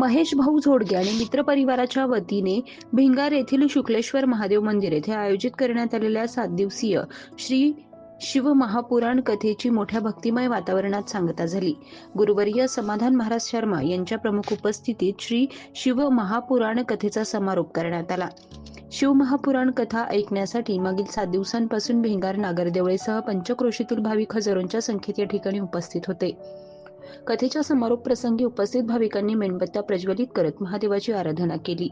महेश भाऊ झोडगे आणि मित्रपरिवाराच्या वतीने भिंगार येथील शुक्लेश्वर महादेव मंदिर येथे आयोजित करण्यात आलेल्या सात दिवसीय श्री शिव महापुराण कथेची मोठ्या भक्तिमय वातावरणात सांगता झाली. गुरुवर्य समाधान महाराज शर्मा यांच्या प्रमुख उपस्थितीत श्री शिव महापुराण कथेचा समारोप करण्यात आला. शिव महापुराण कथा ऐकण्यासाठी मागील सात दिवसांपासून भिंगार नागरदेवळेसह पंचक्रोशीतील भाविक हजारोंच्या संख्येत या ठिकाणी उपस्थित होते. कथेच्या समारोप प्रसंगी उपस्थित भाविकांनी मेणबत्त्या प्रज्वलित करत महादेवाची आराधना केली.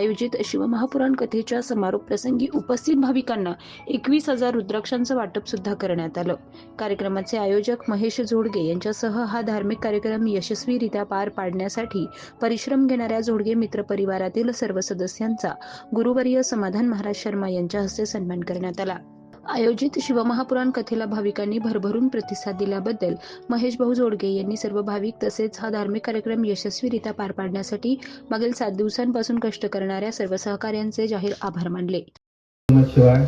आयोजित शिवमहापुराण कथेच्या समारोप प्रसंगी उपस्थित भाविकांना एकवीस हजार रुद्राक्षांचं वाटप सुद्धा करण्यात आलं. कार्यक्रमाचे आयोजक महेश जोडगे यांच्यासह हा धार्मिक कार्यक्रम यशस्वीरित्या पार पाडण्यासाठी परिश्रम घेणाऱ्या जोडगे मित्र परिवारातील सर्व सदस्यांचा गुरुवर्य समाधान महाराज शर्मा यांच्या हस्ते सन्मान करण्यात आला. आयोजित शिवमहापुराण कथेला भाविकांनी भरभरून प्रतिसाद दिल्याबद्दल महेश भाऊ जोडगे यांनी सर्व भाविक तसेच हा धार्मिक कार्यक्रम यशस्वीरित्या पार पाडण्यासाठी मागील सात दिवसांपासून कष्ट करणाऱ्या सर्व सहकार्यांचे जाहीर आभार मानले. शिवाय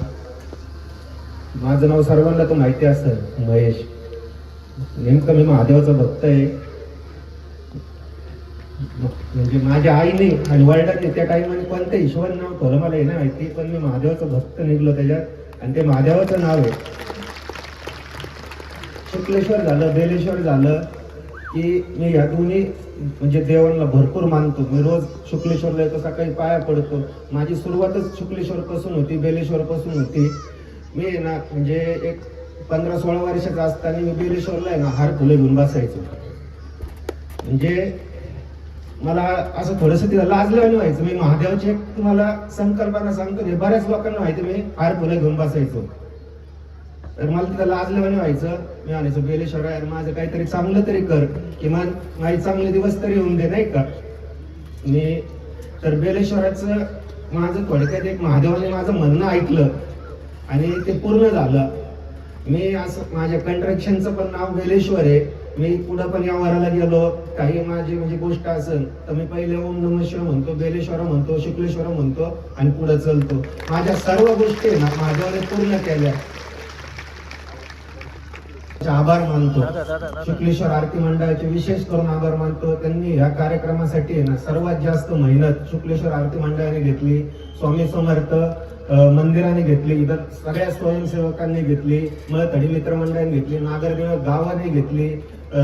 माझं नाव सर्वांना तर माहिती असेल महेश. नेमकं मी महादेवाचा भक्त आहे. म्हणजे माझ्या आईने आणि वडिलांनी त्या टाईमाने कोणत्या हिशोबाने नाव ठेवलं मला हे नाही माहिती पण मी महादेवाचा भक्त निघलो त्याच्यात. आणि ते महादेवाचं नाव आहे. शुक्लेश्वर झालं बेलेश्वर झालं की मी या दोन्ही म्हणजे देवांना भरपूर मानतो. मी रोज शुक्लेश्वरला येतो सकाळी पाया पडतो. माझी सुरुवातच शुक्लेश्वरपासून होती बेलेश्वरपासून होती. मी आहे ना म्हणजे एक पंधरा सोळा वर्षाचा असताना मी बेलेश्वरला आहे ना हार फुले घेऊन बसायचो. म्हणजे मला असं थोडंसं तिला लाजल्याने व्हायचं. मी महादेवाची एक तुम्हाला संकल्पना सांगतो. हे बऱ्याच लोकांना माहिती मी फार फुलं घेऊन बसायचो. तर मला तिथं लाजल्याने व्हायचं. मी आणायचो बेलेश्वर यार माझं काहीतरी चांगलं तरी कर. किमान माझे चांगले दिवस तरी होऊन दे नाही का? मी तर बेलेश्वराचं माझं थोडक्यात एक महादेवाने माझं म्हणणं ऐकलं. आणि ते पूर्ण झालं. मी असं माझ्या कंट्रॅक्शनचं पण नाव बेलेश्वर आहे. मी पुढं पण या वराला गेलो. काही माझी म्हणजे गोष्ट असेल तर मी पहिले ओम नम शिव म्हणतो बेलेश्वर म्हणतो शुक्लेश्वर म्हणतो आणि पुढे चलतो. माझ्या सर्व गोष्टी ना माझ्यावर पूर्ण केल्या. आभार मानतो. शुक्लेश्वर आरती मंडळाचे विशेष करून आभार मानतो. त्यांनी या कार्यक्रमासाठी ना सर्वात जास्त मेहनत शुक्लेश्वर आरती मंडळाने घेतली. स्वामी समर्थ मंदिराने घेतली. इतर सगळ्या स्वयंसेवकांनी घेतली. मळतडी मित्र मंडळाने घेतली. नागरदेव गावाने घेतली.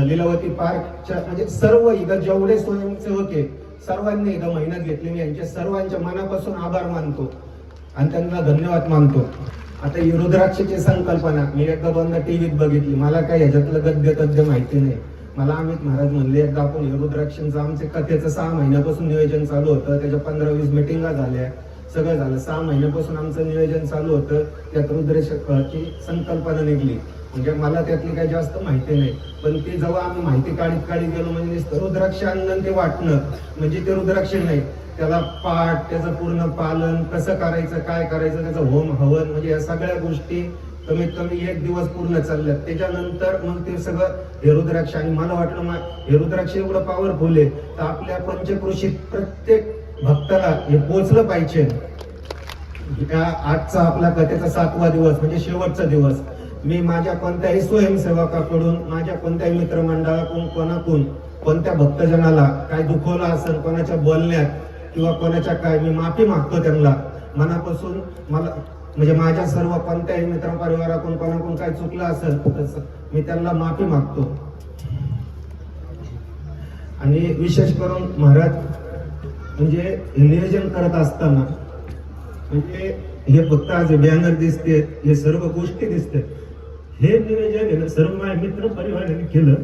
लिलावती पार्कच्या म्हणजे सर्व इथं जेवढे स्वयंसेवक आहे सर्वांनी इथं मेहनत घेतली मी यांच्या सर्वांच्या मनापासून आभार मानतो. आणि त्यांना धन्यवाद मानतो. आता ही संकल्पना मी एकदा दोनदा टीव्हीत बघितली. मला काय ह्याच्यातलं गद्य तद्य माहिती नाही. मला अमित महाराज म्हणले एकदा आपण हे रुद्राक्षांचं आमचे कथेचं सहा महिन्यापासून नियोजन चालू होतं. त्याच्या पंधरा वीस मिटिंगा झाल्या. सगळं झालं. सहा महिन्यापासून आमचं नियोजन चालू होतं. त्यात रुद्राक्षाची संकल्पना निघली. म्हणजे मला त्यातली काही जास्त माहिती नाही. पण ते जेव्हा आम्ही माहिती काढीत काढीत गेलो म्हणजे रुद्राक्ष अंगण ते वाटणं. म्हणजे ते रुद्राक्ष नाही. त्याला पाठ त्याचं पूर्ण पालन कसं करायचं काय करायचं त्याचं होम हवन म्हणजे या सगळ्या गोष्टी कमीत कमी एक दिवस पूर्ण चालल्यात. त्याच्यानंतर मग ते सगळं हे रुद्राक्ष आणि मला वाटलं मा- हे रुद्राक्ष एवढं पॉवरफुल आहे. तर आपल्या पंचकृषीत प्रत्येक भक्ताला हे पोचलं पाहिजे. या आजचा आपला कथेचा सातवा दिवस म्हणजे शेवटचा दिवस. मी माझ्या कोणत्याही स्वयंसेवकाकडून माझ्या कोणत्याही मित्रमंडळाकडून कोणाकडून कोणत्या भक्तजनाला काय दुखवलं असेल कोणाच्या बोलण्यात किंवा कोणाच्या काय मी माफी मागतो त्यांना. मनापासून मला म्हणजे माझ्या सर्व कोणत्याही मित्र परिवाराकडून कोणाकडून काय चुकलं असेल तर मी त्यांना माफी मागतो. आणि विशेष करून महाराज म्हणजे नियोजन करत असताना म्हणजे हे फक्त आज बॅनर दिसते हे सर्व गोष्टी दिसते. हे नियोजन आहे ना सर्व माझ्या मित्र परिवाराने केलं.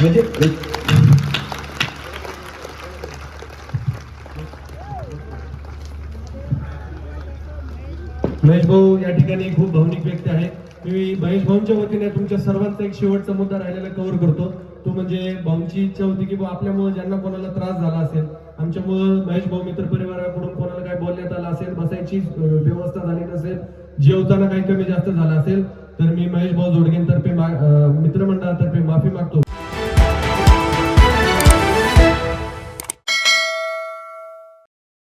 म्हणजे महेश भाऊ या ठिकाणी खूप भावनिक व्यक्ती आहे मी महेश भाऊंच्या वतीने तुमच्या सर्वांचा एक शेवटचा मुद्दा राहिलेला कव्हर करतो. तो म्हणजे भाऊंची इच्छा होती की आपल्यामुळे ज्यांना कोणाला त्रास झाला असेल आमच्यामुळं महेश भाऊ मित्र परिवाराकडून कोणाला काय बोलण्यात आलं असेल बसायची व्यवस्था झाली नसेल जेवताना काही कमी जास्त झाला असेल